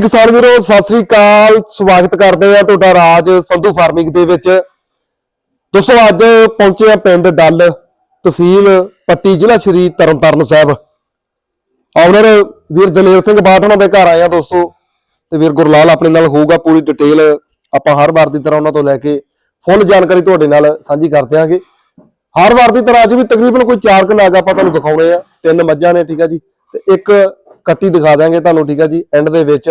ਕਿਸਾਨ ਵੀਰੋ, ਸਤਿ ਸ੍ਰੀ ਅਕਾਲ। ਸਵਾਗਤ ਕਰਦੇ ਆ ਤੁਹਾਡਾ ਰਾਜ ਸੰਧੂ ਫਾਰਮਿੰਗ ਦੇ ਵਿੱਚ। ਦੋਸਤੋ, ਅੱਜ ਪਹੁੰਚੇ ਆ ਪਿੰਡ ਡੱਲ ਤਹਿਸੀਲ ਪੱਟੀ ਜ਼ਿਲ੍ਹਾ ਸ਼੍ਰੀ ਤਰਨਤਾਰਨ ਸਾਹਿਬ। ਆਨਰ ਵੀਰ ਦਲੇਰ ਸਿੰਘ ਬਾਠ ਉਹਨਾਂ ਦੇ ਘਰ ਆਏ ਆ ਦੋਸਤੋ। ਤੇ ਵੀਰ ਗੁਰਲਾਲ ਆਪਣੇ ਨਾਲ ਹੋਊਗਾ ਪੂਰੀ ਡਿਟੇਲ ਆਪਾਂ ਹਰ ਵਾਰ ਦੀ ਤਰ੍ਹਾਂ ਉਹਨਾਂ ਤੋਂ ਲੈ ਕੇ ਫੁੱਲ ਜਾਣਕਾਰੀ ਤੁਹਾਡੇ ਨਾਲ ਸਾਂਝੀ ਕਰ ਦਿਆਂਗੇ। ਹਰ ਵਾਰ ਦੀ ਤਰ੍ਹਾਂ ਅੱਜ ਵੀ ਤਕਰੀਬਨ ਕੋਈ ਚਾਰ ਕੁ ਨਾਗ ਆਪਾਂ ਤੁਹਾਨੂੰ ਦਿਖਾਉਣੇ ਆ। ਤਿੰਨ ਮੱਝਾਂ ਨੇ, ਠੀਕ ਆ ਜੀ। ਤੇ ਇੱਕ ਕੱਟੀ ਦਿਖਾ ਦਾਂਗੇ ਤੁਹਾਨੂੰ, ਠੀਕ ਆ ਜੀ। ਐਂਡ ਦੇ ਵਿੱਚ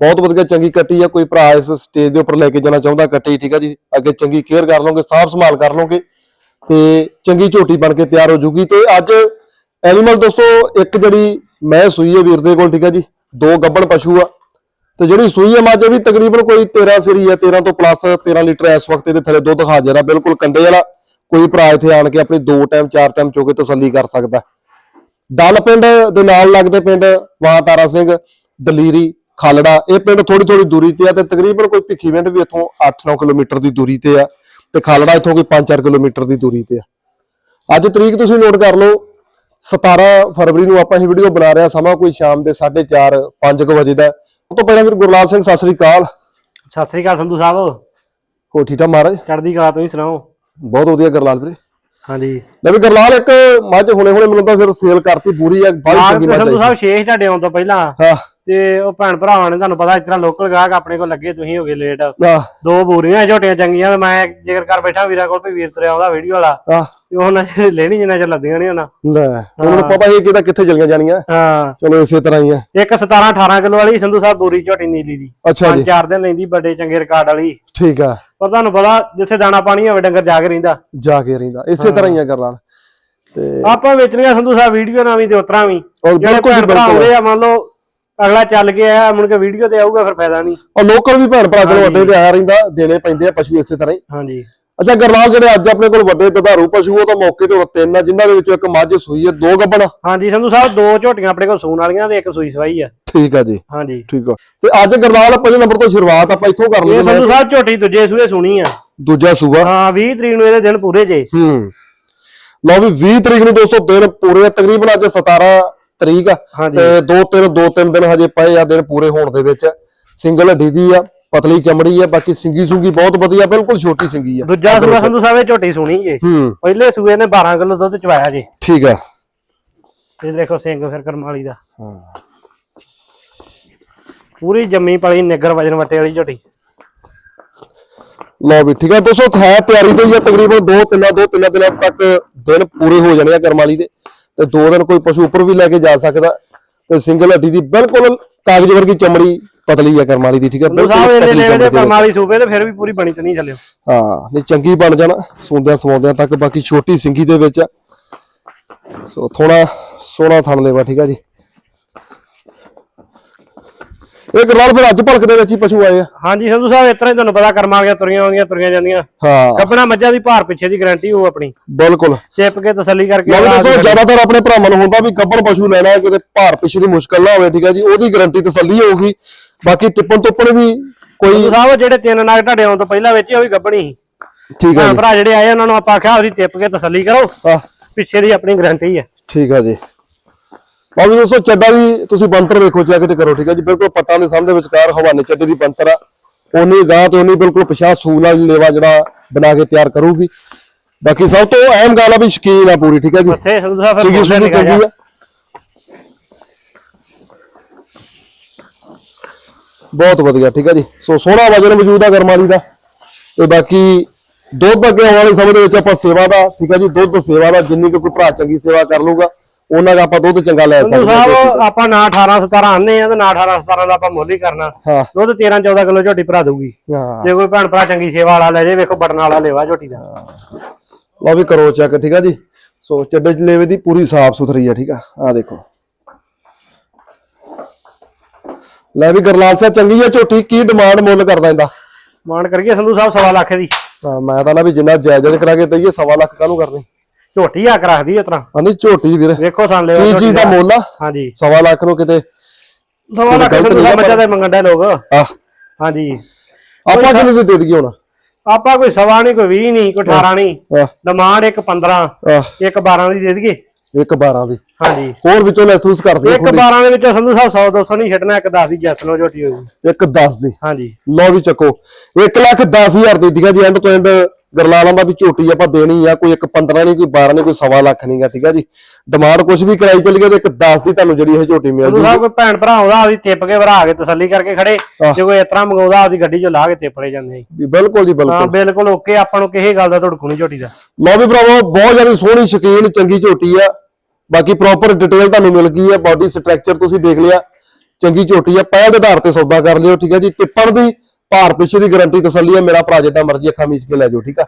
ਬਹੁਤ ਵਧੀਆ ਚੰਗੀ ਕੱਟੀ ਆ, ਕੋਈ ਭਰਾ ਇਸ ਸਟੇਜ ਦੇ ਉੱਪਰ ਲੈ ਕੇ ਜਾਣਾ ਚਾਹੁੰਦਾ ਕੱਟੀ, ਠੀਕ ਆ ਜੀ? ਅੱਗੇ ਚੰਗੀ ਕੇਅਰ ਕਰ ਲਓਗੇ, ਸਾਫ਼ ਸੰਭਾਲ ਕਰ ਲਓਗੇ ਤੇ ਚੰਗੀ ਝੋਟੀ ਬਣ ਕੇ ਤਿਆਰ ਹੋ ਜੂਗੀ ਤੇ ਅੱਜ ਐਨੀਮਲ ਦੋਸਤੋ, ਇੱਕ ਜਿਹੜੀ ਮੈਂ ਸੂਈ ਹੈ ਵੀਰ ਦੇ ਕੋਲ, ਠੀਕ ਆ ਜੀ, ਦੋ ਗੱਬਣ ਪਸ਼ੂ ਆ। ਤੇ ਜਿਹੜੀ ਸੂਈ ਹੈ ਮੱਝ ਵੀ ਤਕਰੀਬਨ ਕੋਈ 13 ਸਰੀ ਹੈ 13 ਤੋਂ ਪਲੱਸ 13 ਲੀਟਰ ਇਸ ਵਕਤ ਇਹਦੇ ਥੱਲੇ ਦੁੱਧ ਹਾਜ਼ਰ ਆ ਬਿਲਕੁਲ ਕੰਡੇ ਵਾਲਾ। ਕੋਈ ਭਰਾ ਇੱਥੇ ਆਣ ਕੇ ਆਪਣੀ ਦੋ ਟਾਈਮ ਚਾਰ ਟਾਈਮ ਚੋ ਕੇ ਤਸੱਲੀ ਕਰ ਸਕਦਾ। ਡੱਲ ਪਿੰਡ ਦੇ ਨਾਲ ਲੱਗਦੇ ਪਿੰਡ ਵਾਂ ਤਾਰਾ ਸਿੰਘ, ਦਲੀਰੀ ਖਾਲੜਾ ਇਹ ਪਿੰਡ ਥੋੜੀ ਥੋੜੀ ਦੂਰੀ ਤੇ ਆ ਤੇ ਤਕਰੀਬਨ ਕੋਈ ਭਿੱਖੀਵਿੰਡ ਵੀ ਇੱਥੋਂ 8-9 ਕਿਲੋਮੀਟਰ ਦੀ ਦੂਰੀ ਤੇ ਆ ਤੇ ਖਾਲੜਾ ਇੱਥੋਂ ਕੋਈ 5-4 ਕਿਲੋਮੀਟਰ ਦੀ ਦੂਰੀ ਤੇ ਆ। ਅੱਜ ਤਰੀਕ ਤੁਸੀਂ ਨੋਟ ਕਰ ਲਓ 17 ਫਰਵਰੀ ਨੂੰ ਆਪਾਂ ਇਹ ਵੀਡੀਓ ਬਣਾ ਰਹੇ ਸਮਾਂ ਕੋਈ ਸ਼ਾਮ ਦੇ 4:30 5 ਵਜੇ ਦਾ। ਉਹ ਤੋਂ ਪਹਿਲਾਂ ਵੀਰ ਗੁਰਲਾਲ ਸਿੰਘ ਸਤਿ ਸ੍ਰੀ ਅਕਾਲ। ਸਤਿ ਸ੍ਰੀ ਅਕਾਲ ਸੰਧੂ ਸਾਹਿਬ। ਹੋ ਠੀਕ ਠਾਕ ਮਹਾਰਾਜ? ਚੜ੍ਹਦੀ ਕਲਾ ਤੁਸੀਂ ਸੁਣਾਓ। ਬਹੁਤ ਵਧੀਆ ਗੁਰਲਾਲ ਵੀਰੇ। ਹਾਂਜੀ। ਲੈ ਵੀ ਗੁਰਲਾਲ ਇੱਕ ਮੱਝ ਹੁਣੇ ਹੁਣੇ ਮੈਨੂੰ ਤਾਂ ਫਿਰ ਸੇਲ ਕਰਤੀ ਪੂਰੀ ਆ ਬੜੀ ਚੰਗੀ ਮੱਝ ਸੰਧੂ ਸਾਹਿਬ ਸ਼ੇਸ਼ ਤੁਹਾਡੇ ਆਉਣ ਤੋਂ ਪਹਿਲਾਂ। ਹਾਂ। ਤੇ ਉਹ ਭੈਣ ਭਰਾਵਾਂ ਨੇ ਤੁਹਾਨੂੰ ਪਤਾ ਇਸ ਤਰ੍ਹਾਂ ਲੋਕਲ ਗਾਹਕ ਆਪਣੇ ਕੋਲ ਲੱਗੇ ਤੁਸੀਂ ਹੋ ਗਏ ਲੇਟ ਆਹ, ਦੋ ਬੂਰੀਆਂ ਝੋਟੀਆਂ ਚੰਗੀਆਂ ਤੇ ਮੈਂ ਜ਼ਿਕਰ ਕਰ ਬੈਠਾ ਵੀਰਾਂ ਕੋਲ ਵੀ ਵੀਰ ਤੁਰਿਆ ਆਉਂਦਾ ਵੀਡੀਓ ਵਾਲਾ ਆਹ, ਤੇ ਉਹਨਾਂ ਨੇ ਲੈਣੀ ਜਿੰਨਾ ਚਿਰ ਲੱਦੀਆਂ ਨਹੀਂ ਉਹਨਾਂ। ਲੈ ਉਹਨਾਂ ਪਤਾ ਹੀ ਕਿਹਦਾ ਕਿੱਥੇ ਚਲੀਆਂ ਜਾਣੀਆਂ। ਹਾਂ। ਚਲੋ ਇਸੇ ਤਰ੍ਹਾਂ ਹੀ ਆ ਇੱਕ 17 18 ਕਿਲੋ ਵਾਲੀ ਸੰਧੂ ਸਾਹਿਬ ਬੂਰੀ ਝੋਟੀ ਨੀਲੀ ਦੀ। ਅੱਛਾ ਜੀ। ਪੰਜ ਚਾਰ ਦਿਨ ਲੈਂਦੀ ਵੱਡੇ ਚੰਗੇ ਰਿਕਾਰਡ ਵਾਲੀ। ਠੀਕ ਆ। ਪਰ ਤੁਹਾਨੂੰ ਪਤਾ ਜਿੱਥੇ ਦਾਣਾ ਪਾਣੀ ਹੋਵੇ ਡੰਗਰ ਜਾ ਕੇ ਰਹਿੰਦਾ। ਜਾ ਕੇ ਰਹਿੰਦਾ। ਇਸੇ ਤਰ੍ਹਾਂ ਹੀ ਆ ਤੇ ਆਪਾਂ ਵੇਚਣੀਆਂ ਸੰਧੂ ਸਾਹਿਬ ਵੀਡੀਓ ਨਾਲ ਵੀ ਤੇ ਉਤਰਾਂ ਵੀ ਔਰ ਜਿਹੜੇ ਬਿਲਕੁਲ ਜੀ ਭੈਣ ਭਰਾ ਬਿਲਕੁਲ। ਆਉਂਦੇ ਆ ਮੰਨ ਲਓ ਅਗਲਾ ਚੱਲ ਗਿਆ ਮੁੜ ਕੇ ਵੀਡੀਓ ਤੇ ਆਊਗਾ ਫਿਰ ਫਾਇਦਾ ਨਹੀਂ। ਔਰ ਲੋਕਲ ਵੀ ਭੈਣ ਭਰਾ ਚਲੋ ਅੱਡੇ ਤੇ ਆਇਆ ਰਹਿੰਦਾ ਦੇਣੇ ਪੈਂਦੇ ਆ ਪਸ਼ੂ ਇਸੇ ਤਰ੍ਹਾਂ ਹੀ। ਹਾਂਜੀ। ਅੱਛਾ ਗੁਰਲਾਲ ਜਿਹੜੇ ਅੱਜ ਆਪਣੇ ਕੋਲ ਵੱਡੇ ਦੁਧਾਰੂ ਪਸ਼ੂ ਉਹ ਤਾਂ ਮੌਕੇ ਤੇ ਹੁਣ ਤਿੰਨ ਆ ਜਿਨ੍ਹਾਂ ਦੇ ਵਿੱਚੋਂ ਇੱਕ ਮੱਝ ਸੂਈ ਹੈ ਦੋ ਗੱਬਣ ਹਾਂਜੀ ਸੰਧੂ ਸਾਹਿਬ ਦੋ ਝੋਟੀਆਂ ਆਪਣੇ ਕੋਲ ਸੂਣ ਵਾਲੀਆਂ ਤੇ ਇੱਕ ਸੂਈ ਸਵਾਈ ਆ। ਠੀਕ ਆ ਜੀ। ਹਾਂਜੀ। ਠੀਕ ਆ। ਤੇ ਅੱਜ ਗੁਰਲਾਲ ਪਹਿਲੇ ਨੰਬਰ ਤੋਂ ਸ਼ੁਰੂਆਤ ਆਪਾਂ ਇੱਥੋਂ ਕਰ ਇਹ ਲਈਏ। ਸੰਧੂ ਸਾਹਿਬ ਝੋਟੀ ਦੂਜੇ ਸੂਏ ਸੁਣੀ ਆ। ਦੂਜਾ ਸੂਆ। ਹਾਂ 20 ਤਰੀਕ ਨੂੰ ਇਹਦੇ ਦਿਨ ਪੂਰੇ ਜੇ। ਹੂੰ। ਲਓ ਵੀ 20 ਤਰੀਕ ਨੂੰ ਦੋਸਤੋ ਦਿਨ ਪੂਰੇ ਆ, ਤਕਰੀਬਨ ਅੱਜ 17 ਤਰੀਕ ਆ। ਹਾਂਜੀ। ਤੇ ਦੋ ਤਿੰਨ ਦੋ ਤਿੰਨ ਦਿਨ ਹਜੇ ਪਏ ਆ ਦਿਨ ਪੂਰੇ ਹੋਣ ਦੇ ਵਿੱਚ। ਸਿੰਗਲ ਹੱਡੀ ਦੀ ਆ ਪਤਲੀ ਚਮੜੀ ਆ ਬਾਕੀ ਸਿੰਗੀ ਸੁੰਗੀ ਬਹੁਤ ਵਧੀਆ ਬਿਲਕੁਲ ਛੋਟੀ ਸਿੰਗੀ ਆ। ਦੂਜਾ ਸੂਆ ਸੰਧੂ ਸਾਹਿਬ ਇਹ ਝੋਟੀ ਸੁਣੀ ਜੇ। ਹੂੰ। ਪਹਿਲੇ ਸੂਏ ਨੇ 12 ਕਿਲੋ ਦੁੱਧ ਚਵਾਇਆ ਜੇ। ਠੀਕ ਆ। ਇਹ ਦੇਖੋ ਸਿੰਘ ਫਿਰ ਕਰਮਾਲੀ ਦਾ। ਪੂਰੀ ਜੰਮੀ ਪਲੀ ਨਿੱਗਰ ਵਜਨ ਵਟੇ ਵਾਲੀ ਝੋਟੀ। ਲਓ ਵੀ ਠੀਕ ਆ। ਦੋਸਤੋ ਹੈ ਤਿਆਰੀ ਤੇ ਹੀ ਆ ਤਕਰੀਬਨ ਦੋ ਤਿੰਨਾਂ ਦੋ ਤਿੰਨਾਂ ਦਿਨਾਂ ਤੱਕ ਦਿਨ ਪੂਰੇ ਹੋ ਜਾਣੇ ਆ ਕਰਮਾਲੀ ਦੇ। ਤੇ ਦੋ ਦਿਨ ਕੋਈ ਪਸ਼ੂ ਉੱਪਰ ਵੀ ਲੈ ਕੇ ਜਾ ਸਕਦਾ ਤੇ ਸਿੰਗਲ ਹੱਡੀ ਦੀ ਬਿਲਕੁਲ ਕਾਗਜ਼ ਵਰਗੀ ਚਮੜੀ ਪਤਲੀ ਆ ਕਰਮਾਲੀ ਦੀ ਠੀਕ ਸੰਧੂ ਸਾਹਿਬ ਇਹਦੇ ਲੈਵੇ ਦੇ। ਕਰਮਾਲੀ ਸੂਬੇ ਤੇ ਫਿਰ ਵੀ ਪੂਰੀ ਬਣੀ ਤੇ ਨਹੀਂ ਚੱਲਿਓ ਹਾਂ ਨਹੀਂ ਚੰਗੀ ਬਣ ਜਾਣਾ ਸੌਂਦਿਆਂ ਸਵਾਉਂਦਿਆਂ ਤੱਕ ਬਾਕੀ ਛੋਟੀ ਸਿੰਗੀ ਦੇ ਵਿੱਚ। ਸੋ ਥੋੜਾ ਸੋਹਣਾ ਥਣ ਲੈਵਾ ਠੀਕ ਆ ਜੀ ਇਹ ਗਰਾਲ ਫਿਰ ਅੱਜ ਭਲਕ ਦੇ ਵਿੱਚ ਹੀ ਪਸ਼ੂ ਆਏ ਆ। ਹਾਂਜੀ ਸੰਧੂ ਸਾਹਿਬ ਇਸ ਤਰ੍ਹਾਂ ਹੀ ਤੁਹਾਨੂੰ ਪਤਾ ਕਰਮਾਂ ਵਾਲੀਆਂ ਤੁਰੀਆਂ ਆਉਂਦੀਆਂ ਤੁਰੀਆਂ ਜਾਂਦੀਆਂ। ਹਾਂ। ਕੱਪੜਾ ਮੱਝਾਂ ਦੀ ਭਾਰ ਪਿੱਛੇ ਦੀ ਗਾਰੰਟੀ ਹੋ ਆਪਣੀ। ਬਿਲਕੁਲ। ਚਿਪ ਕੇ ਤਸੱਲੀ ਕਰਕੇ ਆਹ ਦੱਸੋ ਜ਼ਿਆਦਾਤਰ ਆਪਣੇ ਭਰਾਵਾਂ ਨੂੰ ਹੁੰਦਾ ਵੀ ਗੱਬਣ ਪਸ਼ੂ ਲੈਣਾ ਹੈ ਕਿਤੇ ਭਾਰ ਪਿੱਛੇ ਦੀ ਮੁਸ਼ਕਲ ਨਾ ਹੋਵੇ ਠੀਕ ਆ ਜੀ? ਉਹਦੀ ਗਾਰੰਟੀ ਤਸੱਲੀ ਹੋਊਗੀ। ਬਾਕੀ ਟਿੱਪਣ ਟੁੱਪਣ ਵੀ ਕੋਈ ਸਾਹਿਬ ਜਿਹੜੇ ਤਿੰਨ ਨਾਗ ਤੁਹਾਡੇ ਆਉਣ ਤੋਂ ਪਹਿਲਾਂ ਵਿੱਚ ਉਹ ਵੀ ਗੱਬਣੀ ਸੀ ਠੀਕ ਜੀ। ਭਰਾ ਜਿਹੜੇ ਆਏ ਉਹਨਾਂ ਨੂੰ ਆਪਾਂ ਆਖਿਆ ਉਹਦੀ ਟਿਪ ਕੇ ਤਸੱਲੀ ਕਰੋ। ਪਿੱਛੇ ਦੀ ਆਪਣੀ ਗਾਰੰਟੀ ਹੈ। ਠੀਕ ਆ ਜੀ। ਵੀ ਦੋਸਤੋ ਚੱਡਾ ਦੀ ਤੁਸੀਂ ਬੰਤਰ ਵੇਖੋ ਚੈੱਕ ਤੇ ਕਰੋ ਠੀਕ ਆ ਜੀ? ਬਿਲਕੁਲ ਪੱਟਾਂ ਦੇ ਸਾਹਮਣੇ ਵਿਚਕਾਰ ਹਵਾਨੇ ਚੱਡੇ ਦੀ ਬੰਤਰ ਆ। ਉਨੀ ਗਾਂ ਤੇ ਉਨੀ ਬਿਲਕੁਲ ਪਿਛਾ ਸੂਲ ਨਾਲ ਲੇਵਾ ਜਿਹੜਾ ਬਣਾ ਕੇ ਤਿਆਰ ਕਰੂਗੀ। ਬਾਕੀ ਸਭ ਤੋਂ ਅਹਿਮ ਗੱਲ ਆ ਵੀ ਸ਼ਕੀਨ ਆ ਪੂਰੀ ਠੀਕ ਆ ਜੀ? ਉੱਥੇ ਫਿਰ ਸੀਗੀ ਸੁਣੀ ਚੰਗੀ। ਆ। ਬਹੁਤ ਵਧੀਆ ਠੀਕ ਆ ਜੀ? ਸੋ ਸੋਹਣਾ ਵਜਨ ਮੌਜੂਦ ਆ ਗਰਮਾਲੀ ਦਾ। ਤੇ ਬਾਕੀ ਦੁੱਧ ਅੱਗੇ ਆਉਣ ਵਾਲੇ ਸਮੇਂ ਦੇ ਵਿੱਚ ਆਪਾਂ ਸੇਵਾ ਦਾ ਠੀਕ ਆ ਜੀ? ਦੁੱਧ ਸੇਵਾ ਦਾ ਜਿੰਨੀ ਕੁ ਕੋਈ ਭਰਾ ਚੰਗੀ ਸੇਵਾ ਕਰ ਲੂਗਾ ਉਹਨਾਂ ਦਾ ਆਪਾਂ ਦੁੱਧ ਚੰਗਾ ਲੈ ਸੰਧੂ ਸਕਦੇ ਹਾਂ ਸਾਹਿਬ ਆਪਾਂ ਨਾ 18 17 ਆਨੇ ਆ ਤੇ ਨਾ 18 17 ਦਾ ਆਪਾਂ ਮੁੱਲ ਹੀ ਕਰਨਾ। ਹਾਂ। ਦੁੱਧ 13 14 ਕਿਲੋ ਝੋਟੀ ਭਰਾ ਦਊਗੀ। ਹਾਂ। ਜੇ ਕੋਈ ਭੈਣ ਭਰਾ ਚੰਗੀ ਸੇਵਾ ਵਾਲਾ ਲੈ ਜੇ ਵੇਖੋ ਬਟਨ ਵਾਲਾ ਲੈਵਾ ਝੋਟੀ ਦਾ। ਲਓ ਵੀ ਕਰੋ ਚੈੱਕ ਠੀਕ ਆ ਜੀ? ਸੋ ਚੱਡੇ ਜਲੇਵੇ ਦੀ ਪੂਰੀ ਸਾਫ਼ ਸੁਥਰੀ ਆ ਠੀਕ ਆ? ਆ ਦੇਖੋ। ਲੈ ਵੀ ਗਰਲਾਲ ਸਾਹਿਬ ਚੰਗੀ ਆ ਝੋਟੀ ਕੀ ਡਿਮਾਂਡ ਮੁੱਲ ਕਰਦਾ ਇਹਦਾ? ਮਾਨ ਕਰੀਏ ਸੰਧੂ ਸਾਹਿਬ ਸਵਾ ਲੱਖ ਦੀ। ਮੈਂ ਤਾਂ ਨਾ ਵੀ ਜਿੰਨਾ ਜਾਇਜ਼ ਕਰਾ ਕੇ ਦਈਏ ਸਵਾ ਲੱਖ ਕਾਹਨੂੰ ਕਰਨੀ? ਝੋਟੀ ਆਕ ਰੱਖਦੀ ਇਸ ਤਰ੍ਹਾਂ। ਹਾਂਜੀ ਝੋਟੀ ਵੀਰੇ। ਵੇਖੋ ਸਾਨ ਲੈ ਕੀ ਚੀਜ਼ ਦਾ ਮੁੱਲ ਆ? ਹਾਂਜੀ। ਸਵਾ ਲੱਖ ਨੂੰ ਕਿਤੇ। ਸਵਾ ਲੱਖ ਆ ਬੱਚਾ ਦੇ ਮੰਗਣ ਦੇ ਲੋਕ। ਆ ਹਾਂਜੀ। ਆਪਾਂ ਕਿੰਨੇ ਦੇ ਦੇ ਦਈਏ ਹੁਣ? ਆਪਾਂ ਕੋਈ ਸਵਾ ਨਹੀਂ ਕੋਈ 20 ਨਹੀਂ ਕੋਈ 18 ਨਹੀਂ। ਆ ਡਿਮਾਂਡ ਇੱਕ 15 ਆ ਇੱਕ 12 ਦੀ ਦੇ ਦਈਏ। ਇੱਕ 12 ਦੀ। ਹਾਂਜੀ। ਹੋਰ ਵਿੱਚੋਂ ਮਹਿਸੂਸ ਕਰਦੇ ਇੱਕ 12 ਦੇ ਵਿੱਚੋਂ ਸੰਧੂ ਸਾਹਿਬ 100 200 ਨਹੀਂ ਛੱਡਣਾ ਇੱਕ 10 ਦੀ ਜੈਸ ਲੋ ਝੋਟੀ ਹੋਊਗੀ। ਇੱਕ 10 ਦੀ। ਹਾਂਜੀ। ਲਓ ਵੀ ਚੱਕੋ। 1 ਲੱਖ 10000 ਦੀ ਠੀਕ ਹੈ ਜੀ ਐਂਡ ਤੋਂ ਐਂਡ ਗਰਲਾਲਾਂ ਦਾ ਵੀ ਝੋਟੀ ਆਪਾਂ ਦੇਣੀ ਆ ਕੋਈ ਇੱਕ 15 ਨਹੀਂ ਕੋਈ 12 ਨਹੀਂ ਕੋਈ ਸਵਾ ਲੱਖ ਨਹੀਂਗਾ ਠੀਕ ਹੈ ਜੀ। ਡਿਮਾਂਡ ਕੁਝ ਵੀ ਕਰਾਈ ਚੱਲ ਗਿਆ ਤੇ ਇੱਕ 10 ਦੀ ਤੁਹਾਨੂੰ ਜਿਹੜੀ ਇਹ ਝੋਟੀ ਮਿਲ ਜੂਗੀ। ਸਾਹਿਬ ਕੋਈ ਭੈਣ ਭਰਾ ਆਉਂਦਾ ਆਦੀ ਟਿੱਪ ਕੇ ਭਰਾ ਕੇ ਤਸੱਲੀ ਕਰਕੇ ਖੜੇ। ਜੇ ਕੋਈ ਇਸ ਤਰ੍ਹਾਂ ਮੰਗਾਉਂਦਾ ਆਦੀ ਗੱਡੀ 'ਚੋਂ ਲਾ ਕੇ ਟਿੱਪੜੇ ਜਾਂਦੇ ਜੀ। ਬਿਲਕੁਲ ਜੀ ਹਾਂ ਬਿਲਕੁਲ ਬਿਲਕੁਲ ਓਕੇ ਆਪਾਂ ਨੂੰ ਕਿਸੇ ਗੱਲ ਦਾ ਧੜਕੂ ਨਹੀਂ ਝੋਟੀ ਦਾ। ਲਓ ਵੀ ਭਰਾਵੋ ਬਹੁਤ ਜ਼ਿਆਦਾ ਸੋਹਣੀ ਸ਼ਕੀਨ ਚੰਗੀ ਝੋਟੀ ਆ। ਬਾਕੀ ਪ੍ਰੋਪਰ ਡਿਟੇਲ ਤੁਹਾਨੂੰ ਮਿਲ ਗਈ ਆ ਬਾਡੀ ਸਟਰਕਚਰ ਤੁਸੀਂ ਦੇਖ ਲਿਆ। ਚੰਗੀ ਝੋਟੀ ਆ ਪਹਿਲ ਦੇ ਆਧਾਰ ਤੇ ਸੌਦਾ ਕਰ ਲਿਓ ਠੀਕ ਹੈ ਜੀ। ਟਿੱਪਣ ਦੀ ਭਾਰ ਪਿੱਛੇ ਦੀ ਗਾਰੰਟੀ ਤਸੱਲੀ ਆ ਮੇਰਾ ਭਰਾ ਜਿੱਦਾਂ ਮਰਜ਼ੀ ਅੱਖਾਂ ਮੀਚ ਕੇ ਲੈ ਜਾਓ ਠੀਕ ਆ?